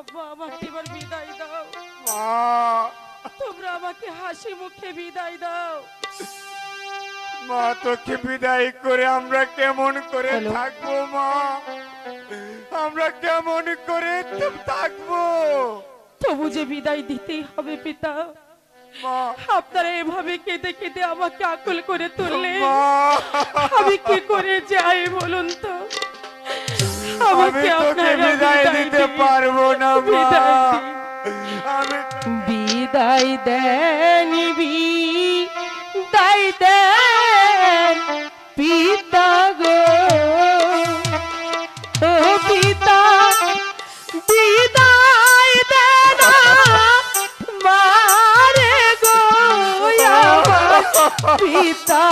আব্বা আমাকে এবার বিদায় দাও। তোমরা আমাকে হাসি মুখে বিদায় দাও। মা তোকে বিদায় করে আমরা কেমন করে থাকব মা? আমরা কেমন করে থাকব? তবু যে বিদায় দিতেই হবে পিতা। মা। আপনারা এভাবে কেঁদে কেঁদে আমাকে আকুল করে তুললে আমি কি করে যাই বলুন তো? আমি তোকে বিদায় দিতে। পারব না বিদায় দেন বিদায় দেন পিতা গো। ও পিতা বিদায় দেন মারে গো পিতা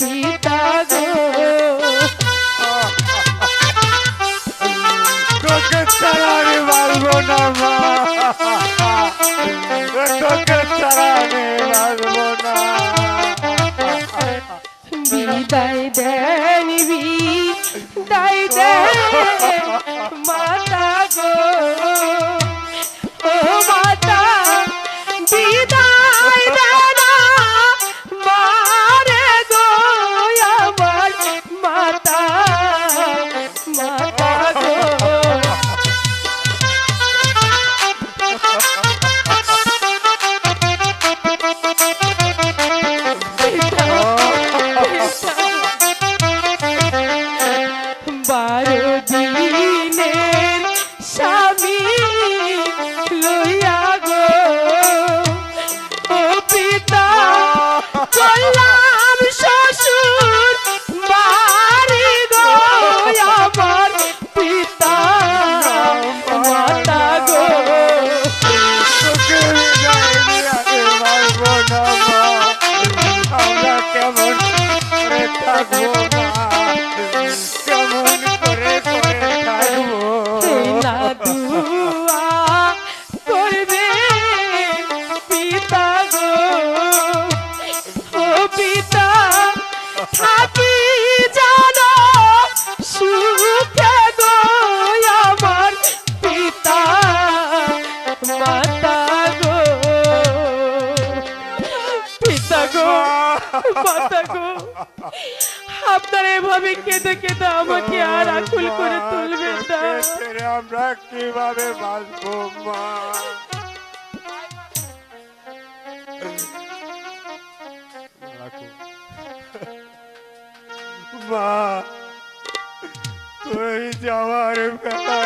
পিতা গো। না মা তোকে ছাড়া আমি পারব না বিদায় দেন বিদায় দেন আমরা কীভাবে বাঁচবো, মা? তুই যাওয়ার বেলা,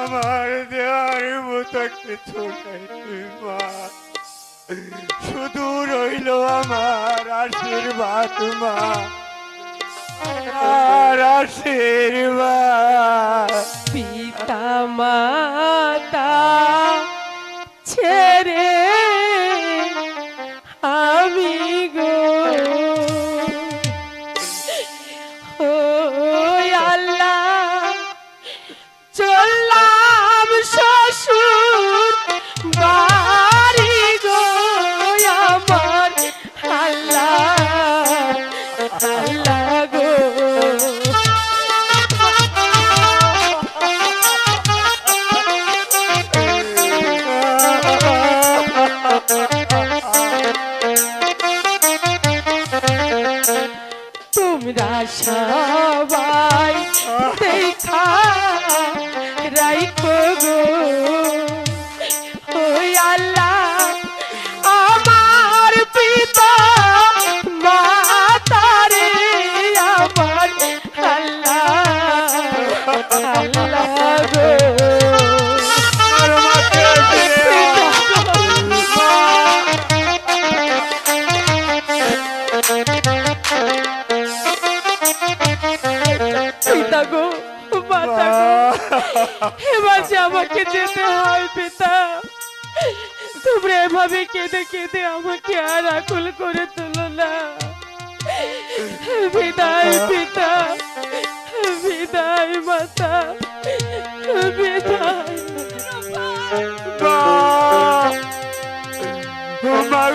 আমার দেওয়ার মতো কিছু নেই মা। শুধু রইল আমার আশীর্বাদ, মা। আর আশীর্বাদ। পিতা মাতা ছেড়ে আমি গো যেতে হয় পিতা। তোমরা এভাবে কেঁদে কেঁদে আমাকে আর আকুল করে তুলো না। বিদায় পিতা বিদায় মাতা বিদায়। আমার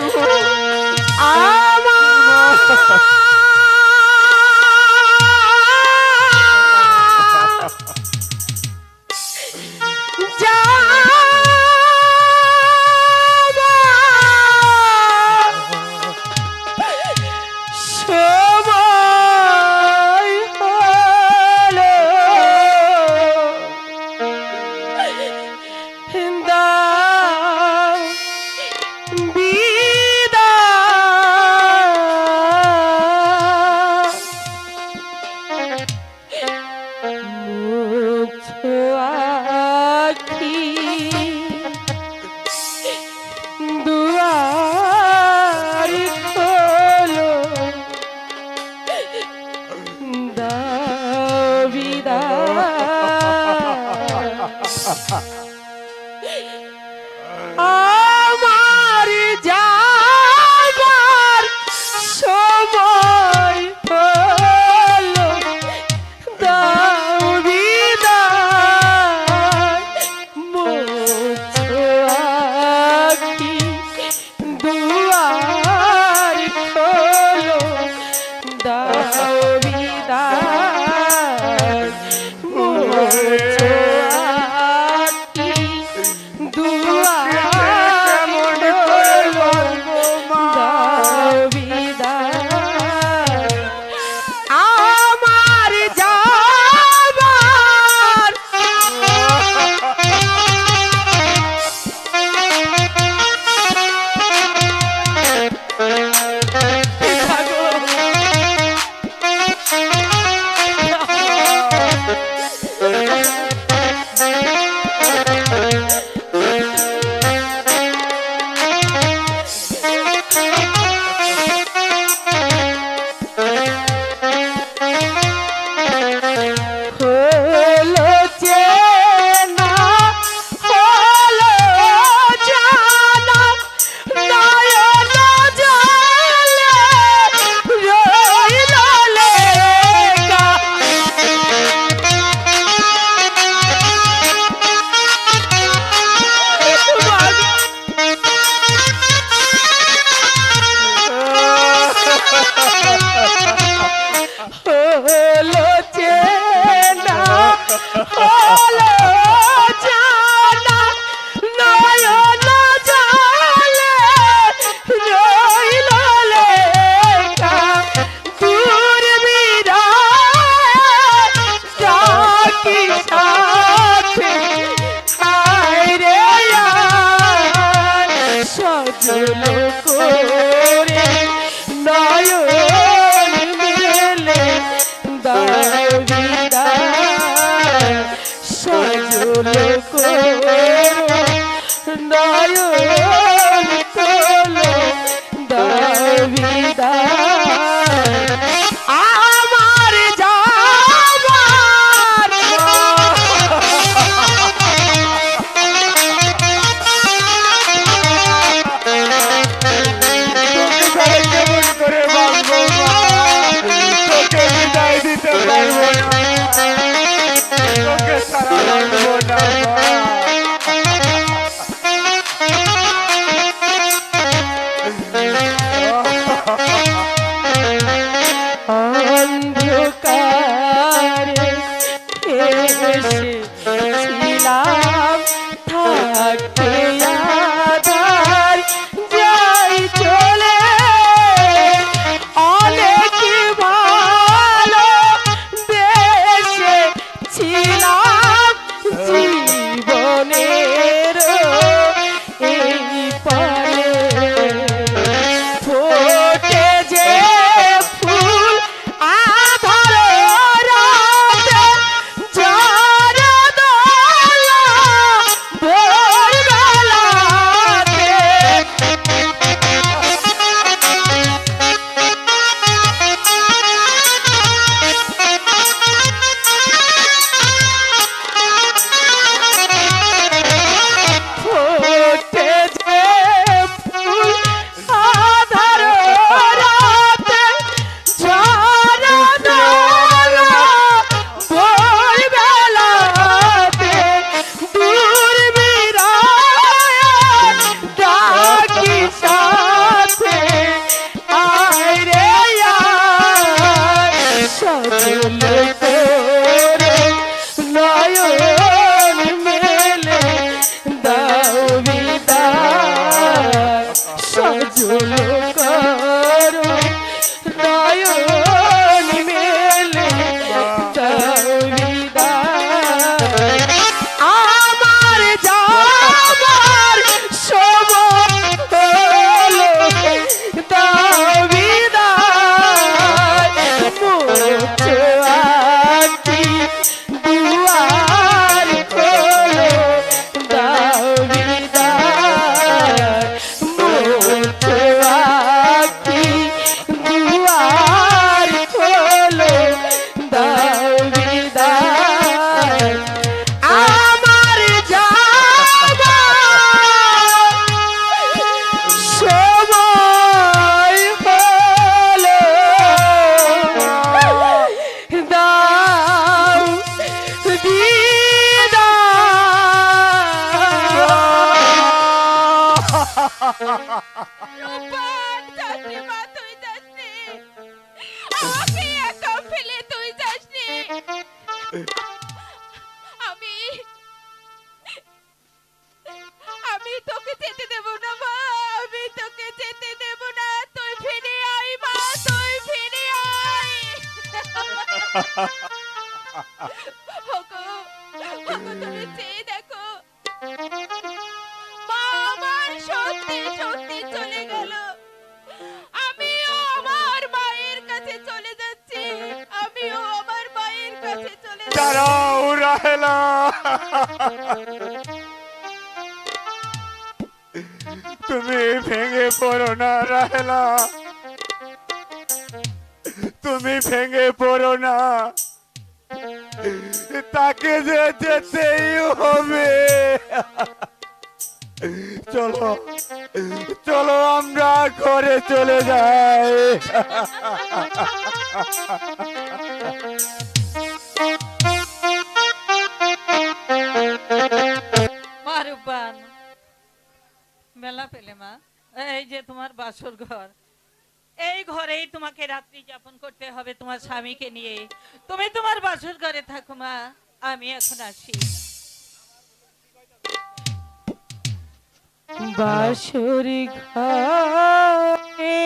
রূপার যাসনি মা তুই যাসনি আমাকে একা ফেলে তুই যাসনি আমি আমি তোকে যেতে দেব না মা আমি তোকে যেতে দেব না তুই ফিরে আয় মা তুই ফিরে আয় ওগো ওগো তুমি দাঁড়াও রাহেলা তুমি ভেঙে পড়ো না, রাহেলা। তুমি ভেঙে পড়ো না। তাকে যে যেতেই হবে। চলো চলো আমরা ঘরে চলে যাই। মেলা পেলে মা। এই যে তোমার বাসর ঘর। এই ঘরেই তোমাকে রাত্রি যাপন করতে হবে তোমার স্বামীকে নিয়ে। তুমি তোমার বাসর ঘরে থাকো মা। আমি এখন আসি। বাসুরি ঘরে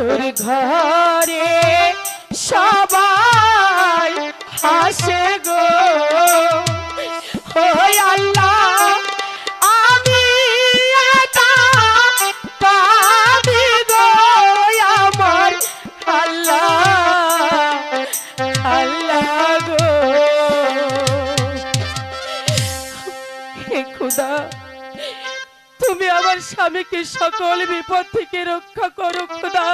বাসর ঘরে সবাই হাসে গো। স্বামীকে সকল বিপদ থেকে রক্ষা করো খোদা।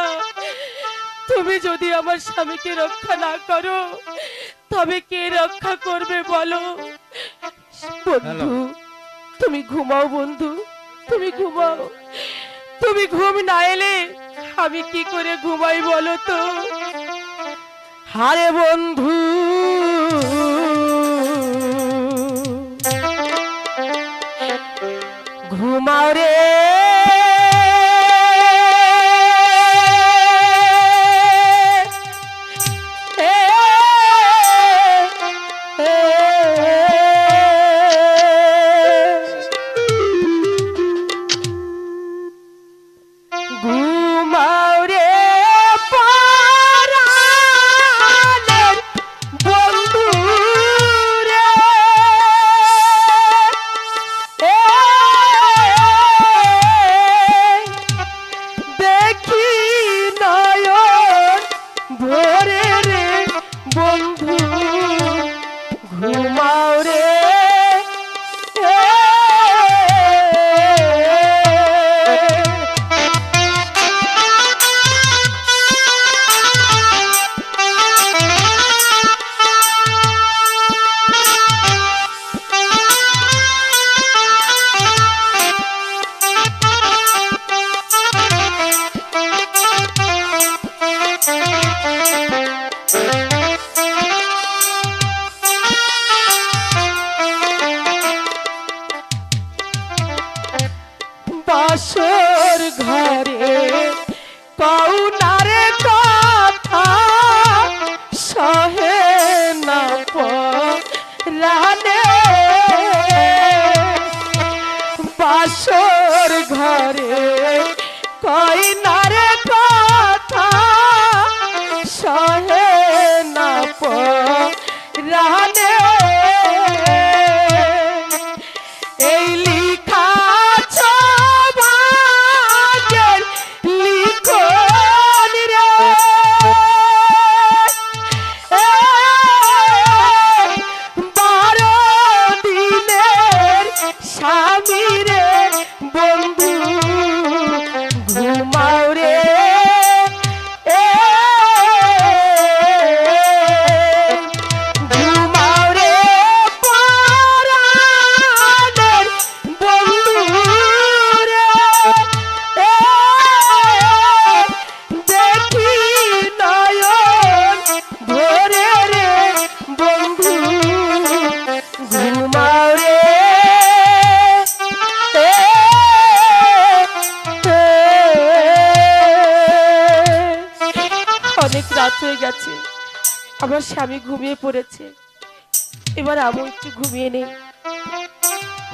তুমি যদি আমার স্বামীকে রক্ষা না করো তবে কে রক্ষা করবে বলো? বন্ধু তুমি ঘুমাও বন্ধু তুমি ঘুমাও। তুমি ঘুম না এলে আমি কি করে ঘুমাই বলো তো? হারে বন্ধু! ঘুমাও রে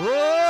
Whoa!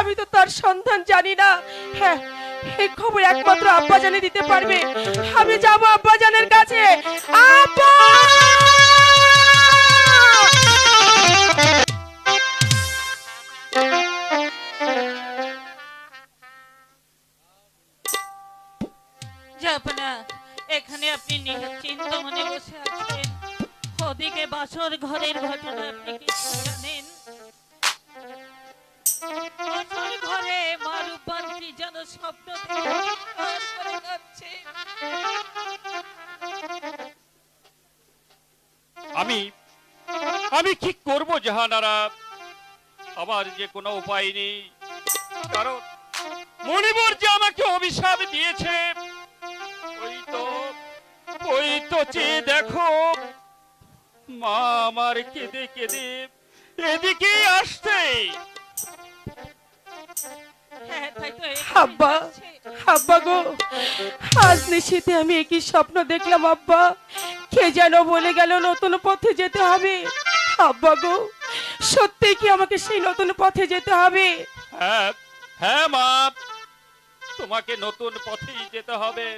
আমি তো তার সন্ধান জানি না। হ্যাঁ এই খবর একমাত্র আব্বা জানে দিতে পারবে। আমি যাব আব্বা জানের কাছে। ঘরের ঘটনা আপনি কি জানেন? ঘরে। আমি আমি কি করব জাহানারা? আমার যে কোনো উপায় নেই। কারণ মণিবর যে আমাকে অভিশাপ দিয়েছে, ওই তো চেয়ে দেখো। মা আমার কেঁদে কেঁদে এদিকে আসছে। হ্যাঁ তাই তো এখানে আব্বা যাচ্ছে। আব্বা গো আজ নিশিতে আমি একই স্বপ্ন দেখলাম আব্বা। কে যেন বলে গেল নতুন পথে যেতে হবে। আব্বা গো সত্যি কি আমাকে সেই নতুন পথে যেতে হবে? হ্যাঁ হ্যাঁ মা। তোমাকে নতুন পথেই যেতে হবে।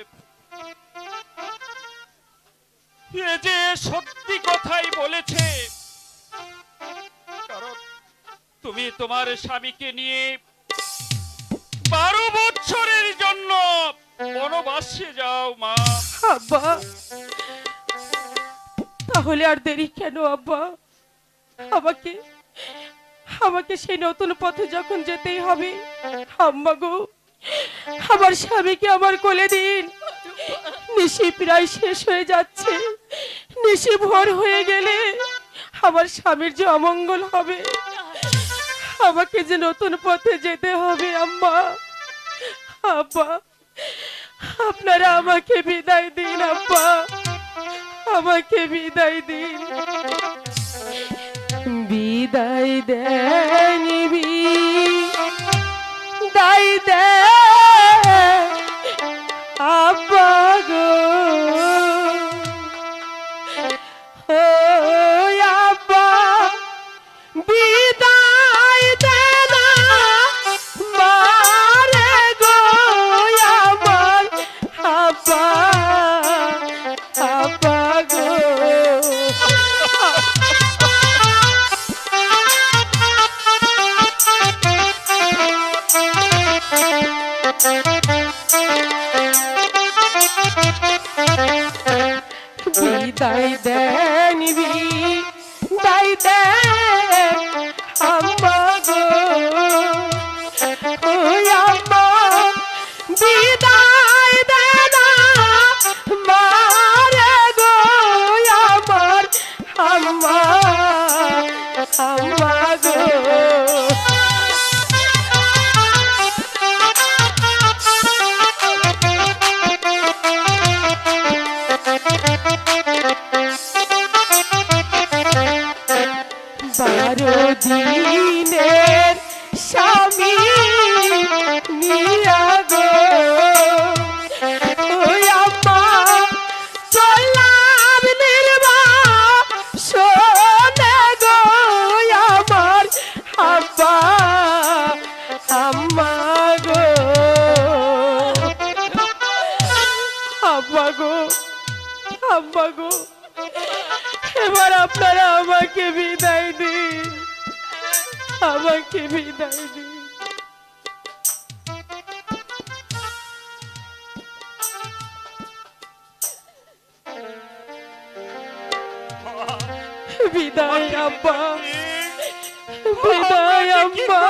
এ যে সত্যি কথাই বলেছে কারণ তুমি তোমার স্বামীকে নিয়ে বারো বছরের জন্য বনবাসে যাও মা। আব্বা, তাহলে আর দেরি কেন আব্বা? আমাকে আমাকে সেই নতুন পথে যখন যেতেই হবে আমার স্বামীকে আমার কোলে দিন। নিশি প্রায় শেষ হয়ে যাচ্ছে নিশি ভোর হয়ে গেলে আমার স্বামীর যে অমঙ্গল হবে আমাকে যে নতুন পথে যেতে হবে, আম্মা। আব্বা, আপনারা আমাকে বিদায় দিন, আব্বা। আমাকে বিদায় দিন। বিদায় দেন দায় দে বিদায় দেন আমাকে বিদায় দিন আমাকে বিদায় দি। বিদায় আব্বা বিদায় আব্বা।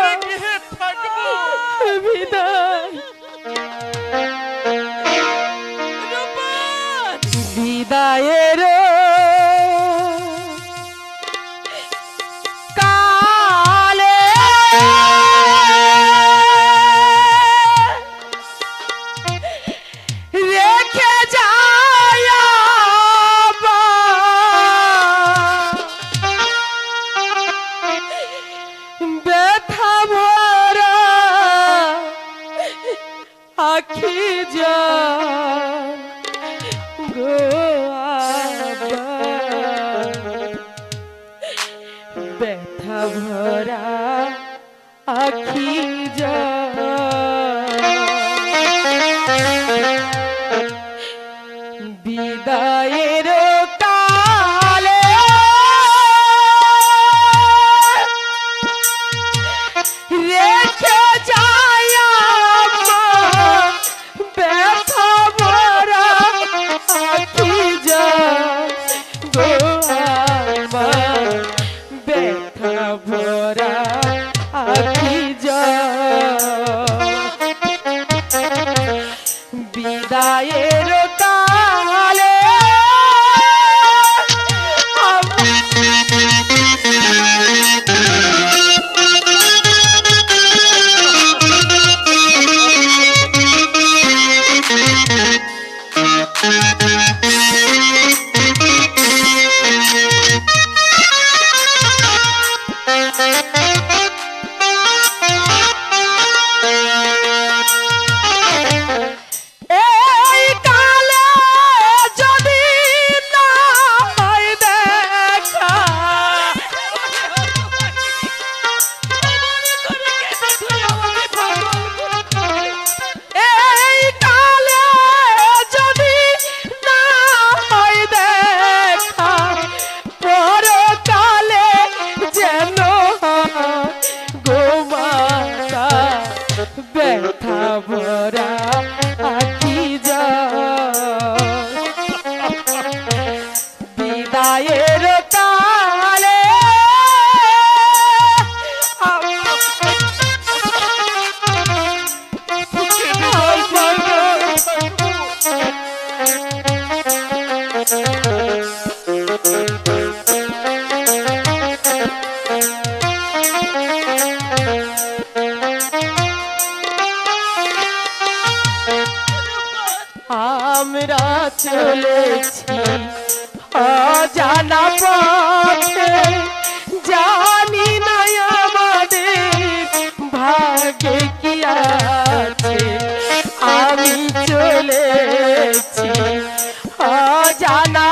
下案呢？